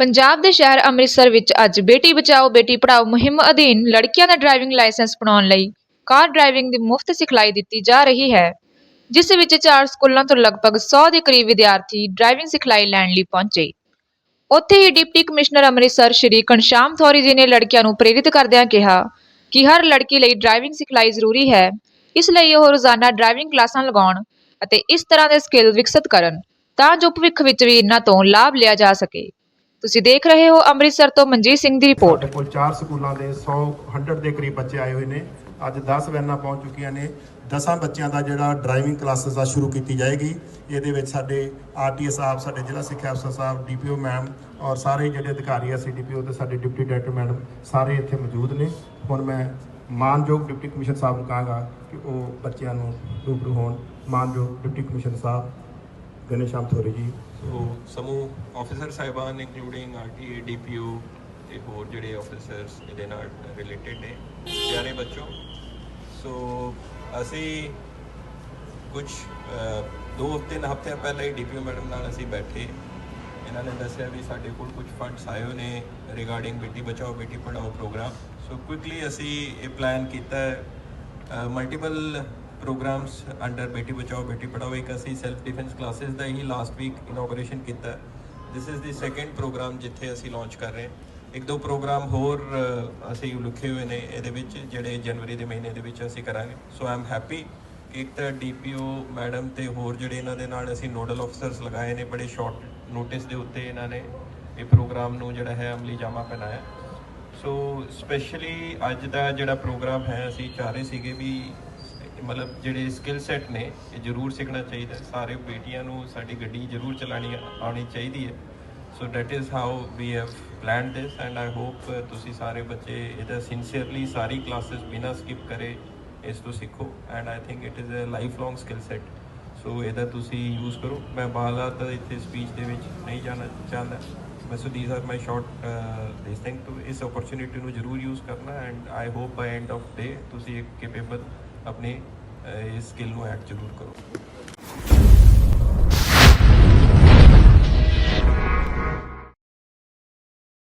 ਪੰਜਾਬ ਦੇ ਸ਼ਹਿਰ ਅੰਮ੍ਰਿਤਸਰ ਵਿੱਚ ਅੱਜ ਬੇਟੀ ਬਚਾਓ, ਬੇਟੀ ਪੜ੍ਹਾਓ ਮੁਹਿੰਮ ਅਧੀਨ ਲੜਕੀਆਂ ਦਾ ਡਰਾਈਵਿੰਗ ਲਾਇਸੈਂਸ ਬਣਾਉਣ ਲਈ ਕਾਰ ਡਰਾਈਵਿੰਗ ਦੀ ਮੁਫਤ ਸਿਖਲਾਈ ਦਿੱਤੀ ਜਾ ਰਹੀ ਹੈ, ਜਿਸ ਵਿੱਚ ਚਾਰ ਸਕੂਲਾਂ ਤੋਂ ਲਗਭਗ 100 ਦੇ ਕਰੀਬ ਵਿਦਿਆਰਥੀ ਡਰਾਈਵਿੰਗ ਸਿਖਲਾਈ ਲੈਣ ਲਈ ਪਹੁੰਚੇ। ਉੱਥੇ ਹੀ ਡਿਪਟੀ ਕਮਿਸ਼ਨਰ ਅੰਮ੍ਰਿਤਸਰ ਸ਼੍ਰੀ ਘਨਸ਼ਾਮ ਥੌਰੀ ਜੀ ਨੇ ਲੜਕੀਆਂ ਨੂੰ ਪ੍ਰੇਰਿਤ ਕਰਦਿਆਂ ਕਿਹਾ ਕਿ ਹਰ ਲੜਕੀ ਲਈ ਡਰਾਈਵਿੰਗ ਸਿਖਲਾਈ ਜ਼ਰੂਰੀ ਹੈ, ਇਸ ਲਈ ਉਹ ਰੋਜ਼ਾਨਾ ਡਰਾਈਵਿੰਗ ਕਲਾਸਾਂ ਲਗਾਉਣ ਅਤੇ ਇਸ ਤਰ੍ਹਾਂ ਦੇ ਸਕਿੱਲ ਵਿਕਸਿਤ ਕਰਨ ਤਾਂ ਜੋ ਭਵਿੱਖ ਵਿੱਚ ਵੀ ਇਹਨਾਂ ਤੋਂ ਲਾਭ ਲਿਆ ਜਾ ਸਕੇ। ਤੁਸੀਂ ਦੇਖ ਰਹੇ ਹੋ ਅੰਮ੍ਰਿਤਸਰ ਤੋਂ ਮਨਜੀਤ ਸਿੰਘ ਦੀ ਰਿਪੋਰਟ ਸਾਡੇ ਕੋਲ ਚਾਰ ਸਕੂਲਾਂ ਦੇ 100 100 ਦੇ ਕਰੀਬ ਬੱਚੇ ਆਏ ਹੋਏ ਨੇ। ਅੱਜ 10 ਵੈਨਾਂ ਪਹੁੰਚ ਚੁੱਕੀਆਂ ਨੇ। 10 ਬੱਚਿਆਂ ਦਾ ਜਿਹੜਾ ਡਰਾਈਵਿੰਗ ਕਲਾਸਿਸ ਆ ਸ਼ੁਰੂ ਕੀਤੀ ਜਾਏਗੀ। ਇਹਦੇ ਵਿੱਚ ਸਾਡੇ ਆਰਟੀਐਸ ਸਾਹਿਬ, ਸਾਡੇ ਜ਼ਿਲ੍ਹਾ ਸਿੱਖਿਆ ਅਫਸਰ ਸਾਹਿਬ, ਡੀਪੀਓ ਮੈਮ ਔਰ ਸਾਰੇ ਜਿਹੜੇ ਅਧਿਕਾਰੀ ਆ ਸੀਡੀਪੀਓ ਤੇ ਸਾਡੇ ਡਿਪਟੀ ਡਾਇਰੈਕਟਰ ਮੈਡਮ ਸਾਰੇ ਇੱਥੇ ਮੌਜੂਦ ਨੇ। ਹੁਣ ਮੈਂ ਮਾਨਯੋਗ ਡਿਪਟੀ ਕਮਿਸ਼ਨਰ ਸਾਹਿਬ ਨੂੰ ਕਹਾਂਗਾ ਕਿ ਉਹ ਬੱਚਿਆਂ ਨੂੰ ਰੂਬਰੂ ਹੋਣ। ਮਾਨਯੋਗ ਡਿਪਟੀ ਕਮਿਸ਼ਨਰ ਸਾਹਿਬ ਗਣੇਸ਼ਾਮ ਥੋਰੀ ਜੀ ਸੋ ਸਮੂਹ ਆਫੀਸਰ ਸਾਹਿਬਾਨ ਇੰਕਲੂਡਿੰਗ ਆਰਟੀਏ ਡੀਪੀਓ ਤੇ ਹੋਰ ਜਿਹੜੇ ਆਫੀਸਰਸ ਇਹਦੇ ਨਾਲ ਰਿਲੇਟਡ ਨੇ। ਪਿਆਰੇ ਬੱਚੋ, ਸੋ ਅਸੀਂ ਕੁਝ ਦੋ ਤਿੰਨ ਹਫ਼ਤੇ ਪਹਿਲਾਂ ਹੀ ਡੀਪੀਓ ਮੈਡਮ ਨਾਲ ਅਸੀਂ ਬੈਠੇ। ਇਹਨਾਂ ਨੇ ਦੱਸਿਆ ਵੀ ਸਾਡੇ ਕੋਲ ਕੁਝ ਫੰਡਸ ਆਏ ਹੋਏ ਨੇ ਰਿਗਾਰਡਿੰਗ ਬੇਟੀ ਬਚਾਓ, ਬੇਟੀ ਪੜਾਓ ਪ੍ਰੋਗਰਾਮ ਸੋ ਕੁਇਕਲੀ ਅਸੀਂ ਇਹ ਪਲਾਨ ਕੀਤਾ multiple programs under Beti Bachao Beti ਪੜਾਓ ਇੱਕ ਅਸੀਂ ਸੈਲਫ ਡਿਫੈਂਸ ਕਲਾਸਿਸ ਦਾ ਹੀ ਲਾਸਟ ਵੀਕ ਇਨੋਗਰੇਸ਼ਨ ਕੀਤਾ this is the second programme ਜਿੱਥੇ ਅਸੀਂ ਲਾਂਚ ਕਰ ਰਹੇ ਹਾਂ ਇੱਕ ਦੋ ਪ੍ਰੋਗਰਾਮ ਹੋਰ ਅਸੀਂ ਲਿਖੇ ਹੋਏ ਨੇ ਇਹਦੇ ਵਿੱਚ, ਜਿਹੜੇ ਜਨਵਰੀ ਦੇ ਮਹੀਨੇ ਦੇ ਵਿੱਚ ਅਸੀਂ ਕਰਾਂਗੇ। ਸੋ ਆਈ ਐਮ ਹੈਪੀ ਇੱਕ ਤਾਂ ਡੀਪੀਓ ਮੈਡਮ ਤੇ ਹੋਰ ਜਿਹੜੇ ਇਹਨਾਂ ਦੇ ਨਾਲ ਅਸੀਂ ਨੋਡਲ ਅਫਸਰਸ ਲਗਾਏ ਨੇ, ਬੜੇ ਸ਼ਾਰਟ ਨੋਟਿਸ ਦੇ ਉੱਤੇ ਇਹਨਾਂ ਨੇ ਇਹ ਪ੍ਰੋਗਰਾਮ ਨੂੰ ਜਿਹੜਾ ਹੈ ਅਮਲੀ ਜਾਮਾ ਪਹਿਨਾਇਆ। ਸੋ ਸਪੈਸ਼ਲੀ ਅੱਜ ਦਾ ਜਿਹੜਾ ਪ੍ਰੋਗਰਾਮ ਹੈ ਅਸੀਂ ਚਾਹ ਰਹੇ ਸੀਗੇ ਵੀ ਮਤਲਬ ਜਿਹੜੇ ਸਕਿੱਲ ਸੈਟ ਨੇ, ਇਹ ਜ਼ਰੂਰ ਸਿੱਖਣਾ ਚਾਹੀਦਾ ਸਾਰੇ ਬੇਟੀਆਂ ਨੂੰ ਸਾਡੀ ਗੱਡੀ ਜ਼ਰੂਰ ਚਲਾਣੀ, ਆਉਣੀ ਚਾਹੀਦੀ ਹੈ। So that is how we have planned this and I hope ਤੁਸੀਂ ਸਾਰੇ ਬੱਚੇ ਇਹਦਾ ਸਿੰਸੀਅਰਲੀ ਸਾਰੀ ਕਲਾਸਿਸ ਬਿਨਾਂ ਸਕਿਪ ਕਰੇ, ਇਸ ਤੋਂ ਸਿੱਖੋ। And I think it is a life long skill set so ਇਹਦਾ ਤੁਸੀਂ ਯੂਜ਼ ਕਰੋ। ਮੈਂ ਬਾਲਾ ਤਾਂ ਇੱਥੇ ਸਪੀਚ ਦੇ ਵਿੱਚ ਨਹੀਂ ਜਾਣਾ ਚਾਹੁੰਦਾ। ਮੈਂ so these are my short this to ਇਸ ਓਪਰਚ्युनिटी ਨੂੰ ਜ਼ਰੂਰ ਯੂਜ਼ ਕਰਨਾ। And I hope by end of day ਤੁਸੀਂ ਇੱਕ ਕੇਪੇਬਲ ਆਪਣੇ ਇਸ ਸਕਿੱਲ ਨੂੰ ਐਡ ਜ਼ਰੂਰ ਕਰੋ।